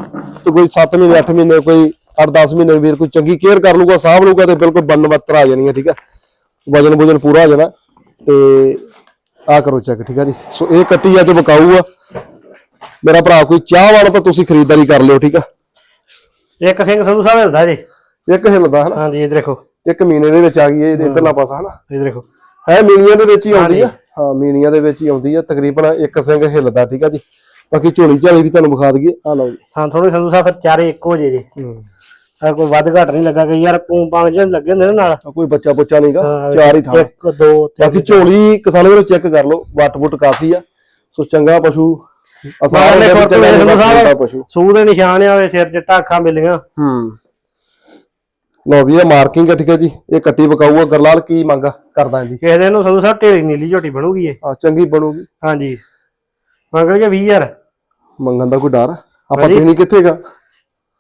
ਤੇ ਕੋਈ 7 ਮਹੀਨੇ 8 ਮਹੀਨੇ ਕੋਈ 8-10 ਮਹੀਨੇ ਵੀਰ ਕੋਈ ਚੰਗੀ ਕੇਅਰ ਕਰ ਲੂਗਾ ਸਾਂਭ ਲੂਗਾ ਤੇ ਬਿਲਕੁਲ ਬੰਨਵੱਤਰ ਆ ਜਾਣੀ ਹੈ ਠੀਕ ਹੈ। ਵਜਨ ਵਜਨ ਪੂਰਾ ਆ ਜਾਣਾ। ਤੇ ਆ ਕਰੋ ਚੈੱਕ ਠੀਕ ਹੈ ਜੀ? ਸੋ ਇਹ ਕੱਟੀ ਅੱਜ ਵਿਕਾਊ ਆ। ਮੇਰਾ ਭਰਾ ਕੋਈ ਚਾਹ ਵਾਲਾ ਤਾਂ ਤੁਸੀਂ ਖਰੀਦਦਾਰੀ ਕਰ ਲਿਓ ਠੀਕ ਆ? ਇੱਕ ਸਿੰਘ ਸੰਧੂ ਸਾਹਿਬ ਹਿਲਦਾ ਜੀ। ਇੱਕ ਹਿੱਲਦਾ ਹਨਾ? ਹਾਂਜੀ ਇਹ ਦੇਖੋ। ਇੱਕ ਮਹੀਨੇ ਦੇ ਵਿੱਚ ਆ ਗਈ ਇਹ ਇਧਰਲਾ ਪਾਸਾ ਹਨਾ? ਇਹ ਦੇਖੋ। ਹੈ ਮੀਨੀਆਂ ਦੇ ਵਿੱਚ ਹੀ ਆਉਂਦੀ ਆ। ਹਾਂ ਮੀਨੀਆਂ ਦੇ ਵਿੱਚ ਹੀ ਆਉਂਦੀ ਆ। ਤਕਰੀਬਨ ਇੱਕ ਸਿੰਘ ਹਿੱਲਦਾ ਠੀਕ ਆ ਜੀ? ਬਾਕੀ ਝੋਲੀ ਝਾਲੀ ਵੀ ਤੁਹਾਨੂੰ ਵਿਖਾ ਦਈਏ। ਆ ਲਓ ਜੀ। ਹਾਂ ਥੋੜੇ ਸੰਧੂ ਸਾਹਿਬ ਫਿਰ ਚਾਰੇ ਇੱਕੋ ਜੇ। ਜੀ ਆ ਕੋਈ ਵੱਧ ਘੱਟ ਨਹੀਂ ਲੱਗਾ ਕਿ ਯਾਰ ਪੂੰ ਪਾਂ ਜਿਹੇ ਲੱਗੇ ਹੁੰਦੇ ਨੇ ਨਾਲ। ਆ ਕੋਈ ਬੱਚਾ ਬੁੱਚਾ ਨਹੀਂਗਾ ਹਾਂ, ਚਾਰ ਹੀ ਥਾਂ। ਇੱਕ ਦੋ ਤਿੰਨ। ਬਾਕੀ ਝੋਲੀ ਕਿਸਾਨ ਵੀਰੋ ਚੈੱਕ ਕਰ ਲਓ ਵੱਟ ਵੁੱਟ ਕਾਫੀ ਆ। ਸੋ ਚੰਗਾ ਪਸ਼ੂ ਸੰਧੂ ਜਿਹੜਾ ਸਾਹਿਬ ਪਸ਼ੂ। ਸੂਹ ਦੇ ਨਿਸ਼ਾਨ ਆਵੇ ਸਿਰ 'ਚ ਟਾਖਾਂ ਮਿਲੀਆਂ। ਹੂੰ। ਲਓ ਵੀ ਇਹ ਮਾਰਕਿੰਗ ਹੈ ਠੀਕ ਹੈ ਜੀ। ਇਹ ਕੱਟੀ ਵਿਕਾਊ ਆ ਗਰਲਾਲ ਕੀ ਮੰਗਾ ਕਰਦਾ ਜੀ। ਕਿਸੇ ਦਿਨ ਨੂੰ ਸੰਧੂ ਸਾਹਿਬ ਢੇਰੀ ਨੀਲੀ ਝੋਟੀ ਬਣੂਗੀ ਇਹ। ਆ ਚੰਗੀ ਬਣੂਗੀ। ਹਾਂਜੀ। ਮੰਗਲ ਕੇ 20000 ਮੰਗਣ ਦਾ ਕੋਈ ਡਰ ਆ? ਆਪਾਂ ਹਾਂਜੀ। ਦੇਣੀ ਕਿੱਥੇਗਾ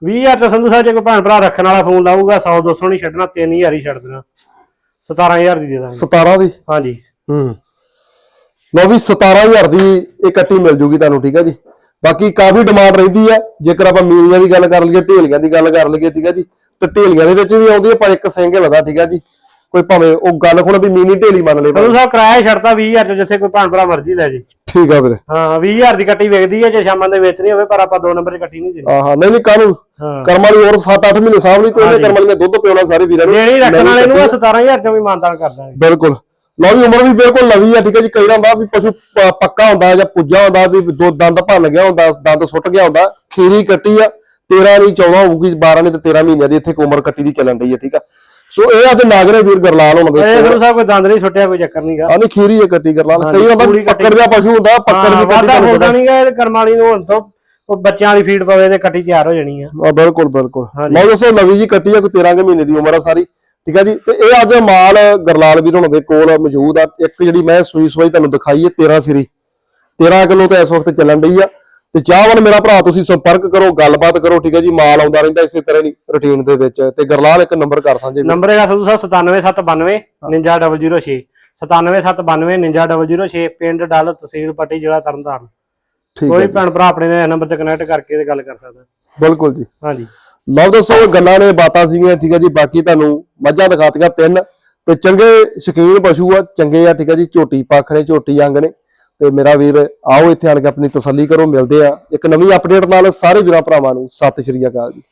20000 ਤੇ ਸੰਧੂ ਸਾਹਿਬ ਜੇ ਕੋਈ ਭੈਣ ਭਰਾ ਰੱਖਣ ਵਾਲਾ ਫੋਨ ਲਾਊਗਾ 100 200 ਨਹੀਂ ਛੱਡਣਾ 3000 ਹੀ ਛੱਡ ਦੇਣਾ। 17000 ਦੀ ਦੇ ਦਾਂਗੇ। 17 ਦੀ? ਹਾਂਜੀ। ਹੂੰ। ਲਓ ਵੀ 17000 ਦੀ ਇਹ ਕੱਟੀ ਮਿਲ ਜੂਗੀ ਤੁਹਾਨੂੰ ਠੀਕ ਹੈ ਜੀ? ਬਾਕੀ ਕਾਫੀ ਡਿਮਾਂਡ ਰਹਿੰਦੀ ਆ। ਜੇਕਰ ਆਪਾਂ ਮੀਨੀਆਂ ਦੀ ਗੱਲ ਕਰ ਲਈਏ ਢੇਲੀਆਂ ਦੀ ਗੱਲ ਕਰ ਲਈਏ ਠੀਕ ਹੈ ਜੀ? ਤੇ ਢੇਲੀਆਂ ਦੇ ਵਿੱਚ ਵੀ ਆਉਂਦੀ ਆ ਪਰ ਇੱਕ ਸਿੰਗਲ ਦਾ ਠੀਕ ਹੈ ਜੀ? ਕੋਈ ਭਾਵੇਂ ਉਹ ਗੱਲ ਹੁਣ ਵੀ ਮੀਨੀ ਢੇਲੀ ਮੰਨ ਲੇ ਸੰਧੂ ਸਾਹਿਬ ਕਿਰਾਇਆ ਛੱਡਤਾ 20000 ਚ ਜਿੱਥੇ ਕੋਈ ਭੈਣ ਭਰਾ ਮਰਜ਼ੀ ਲੈ ਜੀ। ਠੀਕ ਆ ਵੀਰੇ। ਹਾਂ 20000 ਦੀ ਕੱਟੀ ਵਿਕਦੀ ਹੈ ਜੇ ਸ਼ਾਮਾਂ ਦੇ ਵੇਚਣੀ ਹੋਵੇ ਪਰ ਆਪਾਂ ਦੋ ਨੰਬਰ 'ਚ ਕੱਟੀ ਨਹੀਂ ਦੇਣੀ ਆਹਾਂ ਨਹੀਂ ਨਹੀਂ ਕਾਹਨੂੰ? ਹਾਂ। ਕਰਮ ਵਾਲੀ ਹੋਰ 7-8 ਮਹੀਨੇ ਸਾਹਬ ਨਹੀਂ ਕੋਈ ਕਰਮ ਵਾਲੀ ਨੇ ਦੁੱਧ ਪਿਉਣਾ ਸਾਰੇ ਵੀਰਾਂ ਨੂੰ। ਜਿਹੜੀ ਰੱਖਣ ਵਾਲੇ ਨੂੰ ਕੱਟੀ ਆ। 17000 ਚੋਂ ਵੀ ਮਾਨਦਾਨ ਕਰ ਦਾਂਗੇ। ਬਿਲਕੁਲ। ਲਓ ਵੀ ਉਮਰ ਵੀ ਬਿਲਕੁਲ ਨਵੀਂ ਆ ਠੀਕ ਹੈ ਜੀ ਕਈ ਹੁੰਦਾ ਵੀ ਪਸ਼ੂ ਪ- ਪੱਕਾ ਹੁੰਦਾ ਜਾਂ ਪੁੱਜਾ ਹੁੰਦਾ ਵੀ ਦੋ ਦੰਦ ਭੰਨ ਗਿਆ ਹੁੰਦਾ ਦੰਦ ਸੁੱਟ ਗਿਆ ਹੁੰਦਾ ਖੀਰੀ ਕੱਟੀ ਆ 13 ਨਹੀਂ 14 ਹੋਊਗੀ 12 ਨਹੀਂ ਤੇ 13 ਮਹੀਨਿਆਂ ਦੀ ਇੱਥੇ ਇੱਕ ਉਮਰ ਕੱਟੀ ਦੀ ਚੱਲਣ ਡਈ ਆ ਠੀਕ ਆ। ਸੋ ਇਹ ਅੱਜ ਨਾਗਰੇ ਵੀਰ ਗਰਲਾਲ ਹੁਣ ਇਹ ਸੰਧੂ ਸਾਹਿਬ ਕੋਈ ਦੰਦ ਨਹੀਂ ਸੁੱਟਿਆ ਕੋਈ ਚੱਕਰ ਨਹੀਂਗਾ ਆ ਨਹੀਂ ਖੀਰੀ ਹੈ ਕੱਟੀ ਗਰਲਾਲ। ਕਈ ਪੂਰੀ ਕੱਟੀ। ਪੱਕੜ ਦਾ ਪਸ਼ੂ ਹੁੰਦਾ ਪੱਕੜ ਦੀ ਕੱਟੀ ਵਾਦਾ ਤੁਹਾਨੂੰ ਨਹੀਂਗਾ ਇਹ ਕਰਮ ਵਾਲੀ ਨੂੰ ਹੁਣ ਤੋਂ ਉਹ ਬੱਚਿਆਂ ਦੀ ਫੀਡ ਪਵੇ ਤੇ ਕੱਟੀ ਤਿਆਰ ਹੋ ਜਾਣੀ ਆ। ਆ ਬਿਲਕੁਲ ਬਿਲਕੁਲ। ਹਾਂਜੀ। ਲਓ ਦੋਸਤੋ ਨਵੀਂ ਜੀ ਕੱਟੀ ਆ ਕੋਈ 13 ਕੁ ਮਹੀਨੇ ਦੀ ਉਮਰ ਆ ਸਾਰੀ। ਠੀਕ ਆ ਜੀ? ਤੇ ਇਹ ਅੱਜ ਮਾਲ ਗਰਲਾਲ ਵੀਰ ਹੁਣ ਦੇ ਕੋਲ ਮੌਜੂਦ ਆ। ਇੱਕ ਜਿਹੜੀ ਮੈਂ ਸੂਈ ਸੂਈ ਤੁਹਾਨੂੰ ਦਿਖਾਈ ਹੈ 13 ਸਿਰੀ। 13 ਕਿਲੋ ਤੇ ਇਸ ਵਕਤ ਚੱਲਣ ਡਈ ਆ। ਤੇ ਚਾਹਵਨ ਮੇਰਾ ਭਰਾ ਤੁਸੀਂ ਸੰਪਰਕ ਕਰੋ ਗੱਲਬਾਤ ਕਰੋ ਠੀਕ ਹੈ ਜੀ? ਮਾਲ ਆਉਂਦਾ ਰਹਿੰਦਾ ਇਸੇ ਤਰ੍ਹਾਂ ਦੀ ਰੁਟੀਨ ਦੇ ਵਿੱਚ। ਤੇ ਗਰਲਾਲ ਇੱਕ ਨੰਬਰ ਕਰ ਸਾਂਝੇ। ਨੰਬਰ ਹੈਗਾ ਸੰਧੂ ਸਾਹਿਬ 97792 99006 97792 99006 ਪਿੰਡ ਡੱਲ ਤਹਿਸੀਲ ਪੱਟੀ ਜ਼ਿਲ੍ਹਾ ਤਰਨਤਾਰਨ। ਕੋਈ ਭੈਣ ਭਰਾ ਆਪਣੇ ਨੇ ਨੰਬਰ ਤੇ ਕਨੈਕਟ ਕਰਕੇ ਤੇ ਗੱਲ ਕਰ ਸਕਦਾ। ਬਿਲਕੁਲ ਜੀ। ਹਾਂਜੀ। ਲਓ ਦੋਸਤੋ ਇਹ ਗੱਲਾਂ ਨੇ ਬਾਤਾਂ ਸੀਗੀਆਂ ਠੀਕ ਹੈ ਜੀ? ਬਾਕੀ ਤੁਹਾਨੂੰ ਮੱਝਾਂ ਦਿਖਾਤੀਆਂ ਤਿੰਨ। ਤੇ ਚੰਗੇ ਸ਼ਕੀਨ ਪਸ਼ੂ ਆ ਚੰਗੇ ਆ ਠੀਕ ਹੈ ਜੀ? ਝੋਟੀ ਪਾਖਣੇ ਝੋਟੀ ਅੰਗ ਨੇ। ਤੇ ਮੇਰਾ ਵੀਰ, ਆਓ ਇੱਥੇ ਆਣ ਕੇ ਆਪਣੀ ਤਸੱਲੀ ਕਰੋ, ਮਿਲਦੇ ਆ ਇੱਕ ਨਵੀਂ ਅਪਡੇਟ ਨਾਲ ਸਾਰੇ ਵੀਰਾਂ ਭਰਾਵਾਂ ਨੂੰ ਸਤਿ ਸ਼੍ਰੀ ਅਕਾਲ ਜੀ।